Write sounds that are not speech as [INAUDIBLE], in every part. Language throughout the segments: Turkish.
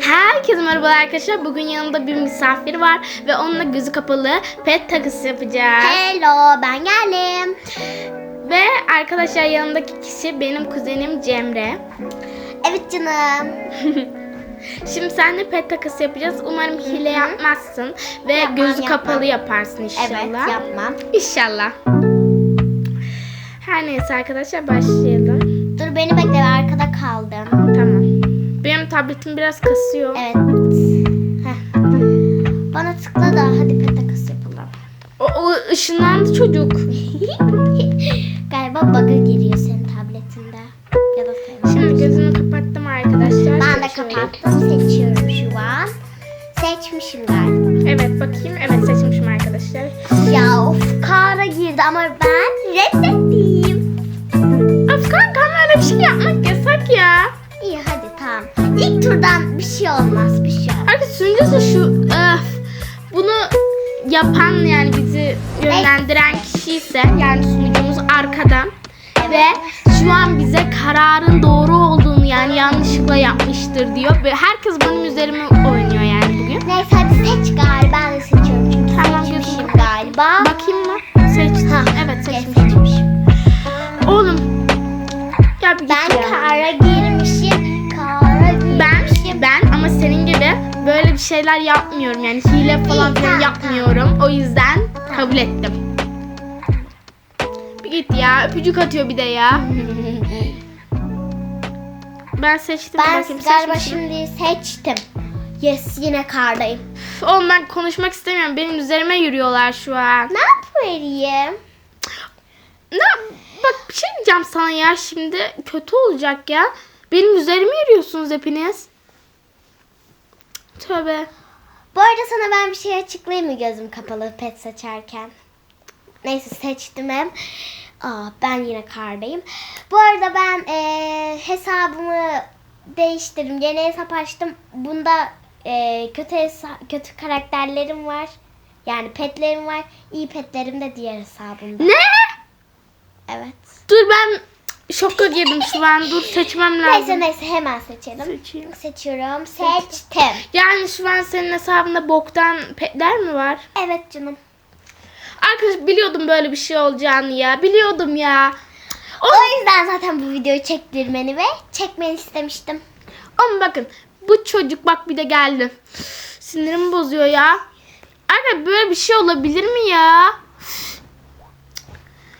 Herkese merhabalar arkadaşlar. Bugün yanımda bir misafir var ve onunla gözü kapalı pet takısı yapacağız. Hello ben geldim. Ve arkadaşlar yanındaki kişi benim kuzenim Cemre. Evet canım. [LAUGHS] Şimdi seninle pet takısı yapacağız. Umarım hile yapmazsın ve Yapmam, gözü yapmam. kapalı yaparsın inşallah. Evet yapmam. İnşallah. Her neyse arkadaşlar başlayalım. Dur beni bekle arkada kaldım. Tamam. Tabletim biraz kasıyor. Evet. Heh. Bana tıkla da hadi pet takası yapalım. O, o ışınlandı çocuk. [LAUGHS] Galiba bug'a giriyor senin tabletinde. Ya da senin. Şimdi gözümü kapattım arkadaşlar. Ben de kapattım. Seçiyorum şu an. Seçmişim galiba. Evet bakayım. Evet seçmişim arkadaşlar. Ya of kara girdi ama ben reddettim. Of kanka öyle bir şey yapmak İlk turdan bir şey olmaz bir şey olmaz. Arkadaşlar sunucusu şu öf, bunu yapan yani bizi yönlendiren kişi ise yani sunucumuz arkadan ve şu an bize kararın doğru olduğunu yani yanlışlıkla yapmıştır diyor ve herkes benim üzerime oynuyor yani bugün. Neyse hadi seç galiba. Ben de seçiyorum çünkü Tamam, seçmişim gözüm galiba. Bakayım mı? Seçtim. Ha, evet seç- seçmişim. Oğlum. Ya bir Ben şeyler yapmıyorum yani hile falan filan yapmıyorum. O yüzden kabul ettim. Bir git ya öpücük atıyor bir de ya. Ben seçtim ben bakayım galiba şimdi seçtim. Yes yine kardayım. Üf, Oğlum ben konuşmak istemiyorum. Benim üzerime yürüyorlar şu an. Ne yapayım? Ne? Bak bir şey diyeceğim sana ya şimdi kötü olacak ya. Benim üzerime yürüyorsunuz hepiniz. Tövbe. Bu arada sana ben bir şey açıklayayım mı gözüm kapalı pet seçerken? Neyse seçtim hem. Aa, ben yine kardayım. Bu arada ben eee, hesabımı değiştirdim. Yeni hesap açtım. Bunda eee, kötü kötü karakterlerim var. Yani petlerim var. İyi petlerim de diğer hesabımda. Ne? Evet. Dur ben şoka girdim şu an. Dur seçmem lazım. Neyse neyse hemen seçelim. Seçeyim. Seçiyorum. Seçtim. Yani şu an senin hesabında boktan petler mi var? Evet canım. Arkadaş biliyordum böyle bir şey olacağını ya. Biliyordum ya. O yüzden zaten bu videoyu çektirmeni ve çekmeni istemiştim. Ama bakın bu çocuk bak bir de geldi. Sinirimi bozuyor ya. Arkadaş böyle bir şey olabilir mi ya?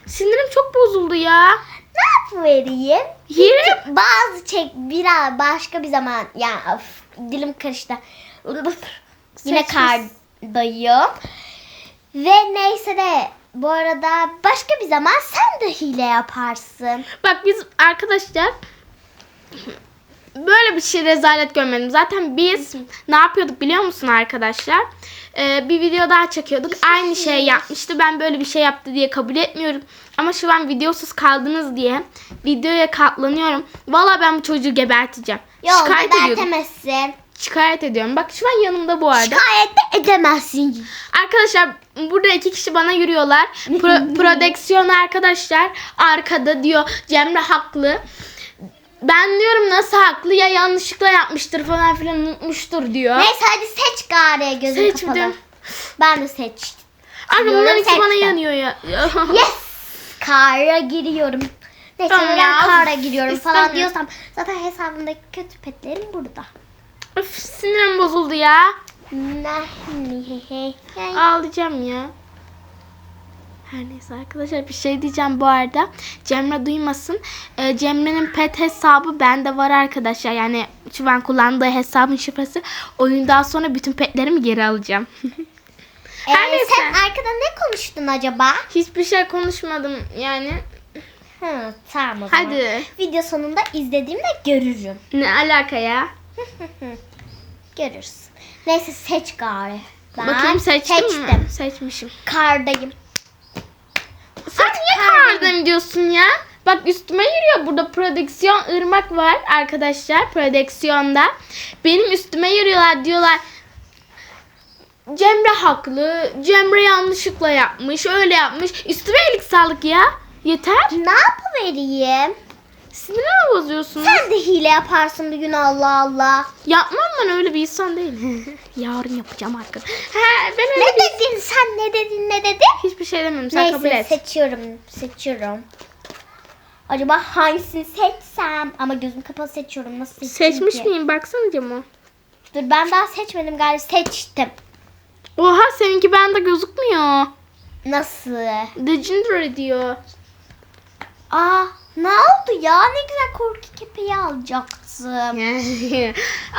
Sinirim çok bozuldu ya. Ne yapıvereyim? Yerim. Bazı çek biraz başka bir zaman ya of, dilim karıştı. Yine kardayım. Ve neyse de bu arada başka bir zaman sen de hile yaparsın. Bak biz arkadaşlar böyle bir şey rezalet görmedim. Zaten biz ne yapıyorduk biliyor musun arkadaşlar? Ee, bir video daha çekiyorduk. Aynı şey yapmıştı. Ben böyle bir şey yaptı diye kabul etmiyorum. Ama şu an videosuz kaldınız diye videoya katlanıyorum. Valla ben bu çocuğu geberteceğim. Yok Şikayet ediyorum. gebertemezsin. Şikayet ediyorum. Bak şu an yanımda bu arada. Şikayet de edemezsin. Arkadaşlar burada iki kişi bana yürüyorlar. Pro- [LAUGHS] prodüksiyon arkadaşlar arkada diyor Cemre haklı. Ben diyorum nasıl haklı ya yanlışlıkla yapmıştır falan filan unutmuştur diyor. Neyse hadi seç gari gözün Seçtim. kapalı. Ben de seçtim. Abi bunların Diyorum, ikisi bana seçtim. yanıyor ya. [LAUGHS] Yes! Kara giriyorum. Neyse Tamam ben ya, kara giriyorum falan istemiyorum. diyorsam zaten hesabımdaki kötü petlerim burada. Öf, sinirim bozuldu ya. Ağlayacağım ya. Her neyse arkadaşlar bir şey diyeceğim bu arada. Cemre duymasın. Ee, Cemre'nin pet hesabı bende var arkadaşlar. Yani şu an kullandığı hesabın şifresi. Oyundan sonra bütün petlerimi geri alacağım. [LAUGHS] Her Ee, neyse. sen arkada ne konuştun acaba? Hiçbir şey konuşmadım yani. Hı, tamam o zaman. Hadi. Video sonunda izlediğimde görürüm. Ne alaka ya? [LAUGHS] Görürsün. Neyse seç gari. Ben Bakayım seçtim seçtim. mi? Seçmişim. Kardayım. Sen niye karardım diyorsun ya? Bak üstüme yürüyor. Burada prodüksiyon ırmak var arkadaşlar. Prodüksiyonda. Benim üstüme yürüyorlar diyorlar. Cemre haklı. Cemre yanlışlıkla yapmış. Öyle yapmış. Üstüme iyilik sağlık ya. Yeter. Ne yapıvereyim? Sinirimi bozuyorsun. Sen de hile yaparsın bir gün Allah Allah. Yapmam ben öyle bir insan değilim. [LAUGHS] Yarın yapacağım arkadaş. He ben öyle Ne bir... dedin sen ne dedin ne dedin? Hiçbir şey demiyorum sen kabul Neyse et. seçiyorum seçiyorum. Acaba hangisini seçsem? Ama gözüm kapalı seçiyorum. Nasıl seçeyim Seçmiş ki? miyim baksana camı. Dur ben daha seçmedim galiba. Seçtim. Oha seninki bende gözükmüyor. Nasıl? Legendary diyor. Aa ne oldu ya? Ne güzel korku kepeği alacaktım. [LAUGHS]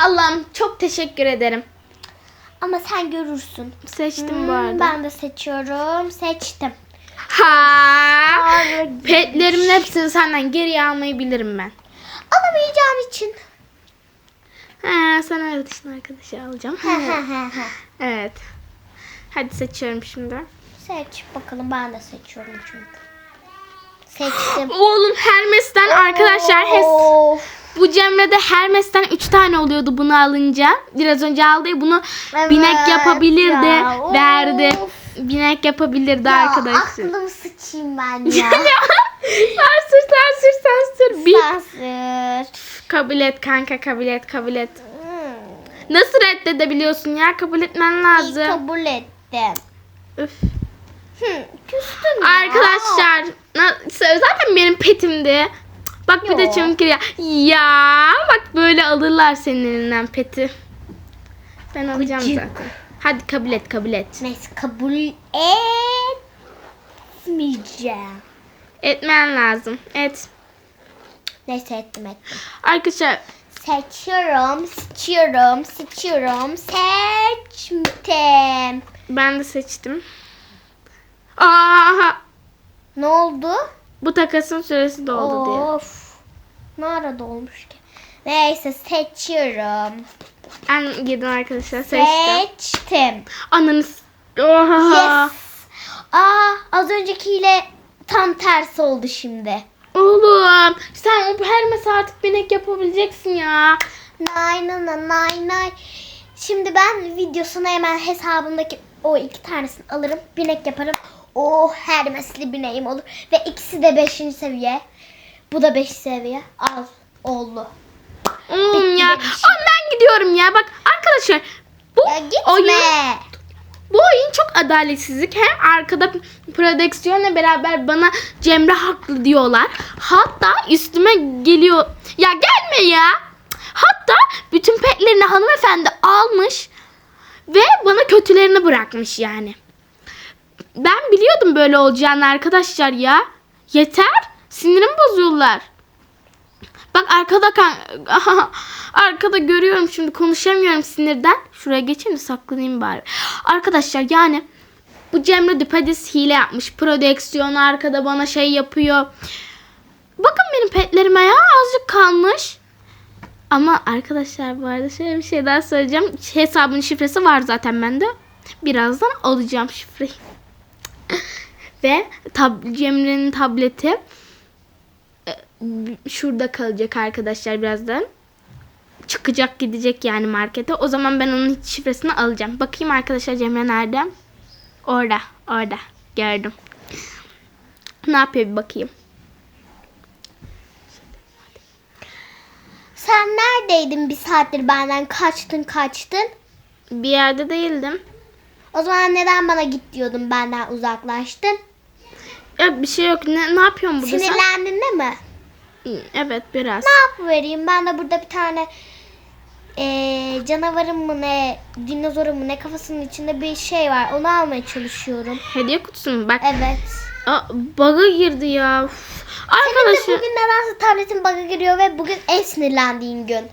Allah'ım çok teşekkür ederim. Ama sen görürsün. Seçtim Hmm, bu arada. Ben de seçiyorum. Seçtim. Ha. Harbi. Petlerimin hepsini senden geri almayı bilirim ben. Alamayacağım için. Ha, sen arkadaşın arkadaşı alacağım. [LAUGHS] Evet. Hadi seçiyorum şimdi. Seç bakalım ben de seçiyorum çünkü. Seçtim. Oğlum Hermes'ten arkadaşlar hes bu Cemre'de Hermes'ten 3 tane oluyordu bunu alınca. Biraz önce aldı ya, bunu Evet binek yapabilirdi. ya, of. Verdi. Binek yapabilirdi Ya arkadaşlar. aklımı sıçayım ben [LAUGHS] ya. sansür sansür sansür. Bir Sansür. kabul et kanka kabul et kabul et. Hmm. Nasıl reddedebiliyorsun ya? Kabul etmen İyi lazım. kabul ettim. Üf. Hı, küstüm ya. Arkadaşlar na- zaten benim petimdi. Bak bir de çünkü ya. Ya bak böyle alırlar senin elinden peti. Ben alacağım Gıcık. zaten. Hadi kabul et kabul et. Neyse kabul etmeyeceğim. Etmen lazım. Et. Neyse ettim ettim. Arkadaşlar Seçiyorum, seçiyorum, seçiyorum, seçtim. ben de seçtim. Aha Ne oldu? bu takasın süresi doldu diye. Of. Ne arada olmuş ki? Neyse seçiyorum. Ben girdim arkadaşlar seçtim. Seçtim. Ananı Oha. Yes. Aa az öncekiyle tam tersi oldu şimdi. Oğlum sen o Hermes artık binek yapabileceksin ya. Nay nay nay nay. Şimdi ben videosuna hemen hesabımdaki o iki tanesini alırım. Binek yaparım. O Hermesli bineğim olur. Ve ikisi de 5. seviye. Bu da 5 seviye. Al. Oldu. Oğlum Bitti ya. Oğlum ben gidiyorum ya. Bak arkadaşlar bu Ya gitme. oyun bu oyun çok adaletsizlik. Hem arkada prodüksiyonla beraber bana Cemre haklı diyorlar. Hatta üstüme geliyor. Ya gelme ya. Hatta bütün petlerini hanımefendi almış ve bana kötülerini bırakmış yani. Ben biliyordum böyle olacağını arkadaşlar ya. Yeter. Sinirim bozuyorlar. Bak arkada kan [LAUGHS] arkada görüyorum şimdi konuşamıyorum sinirden. Şuraya geçeyim de saklanayım bari. Arkadaşlar yani bu Cemre Düpedis hile yapmış. Prodüksiyonu arkada bana şey yapıyor. Bakın benim petlerime ya azıcık kalmış. Ama arkadaşlar bu arada şöyle bir şey daha söyleyeceğim. Hesabın şifresi var zaten bende. Birazdan alacağım şifreyi. Ve tab Cemre'nin tableti e, şurada kalacak arkadaşlar birazdan. Çıkacak gidecek yani markete. O zaman ben onun şifresini alacağım. Bakayım arkadaşlar Cemre nerede? Orada. Orada. Gördüm. Ne yapıyor bir bakayım. Sen neredeydin bir saattir benden kaçtın kaçtın? Bir yerde değildim. O zaman neden bana git diyordun benden uzaklaştın? Ya bir şey yok. Ne, ne yapıyorsun burada? Sinirlendin değil mi? Evet biraz. Ne yapıvereyim? Ben de burada bir tane eee canavarın mı ne, dinozorun mu ne kafasının içinde bir şey var. Onu almaya çalışıyorum. Hediye kutusu mu? Bak. Evet. Aa, bug'a girdi ya. Üf. Senin de Arkadaşlar. bugün nedense tabletin bug'a giriyor ve bugün en sinirlendiğin gün.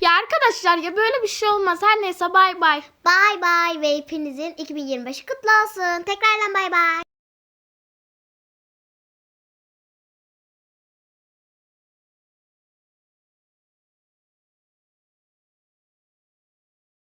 Ya arkadaşlar ya böyle bir şey olmaz. Her neyse bay bay. Bay bay ve hepinizin 2025 kutlu olsun. Tekrardan bay bay.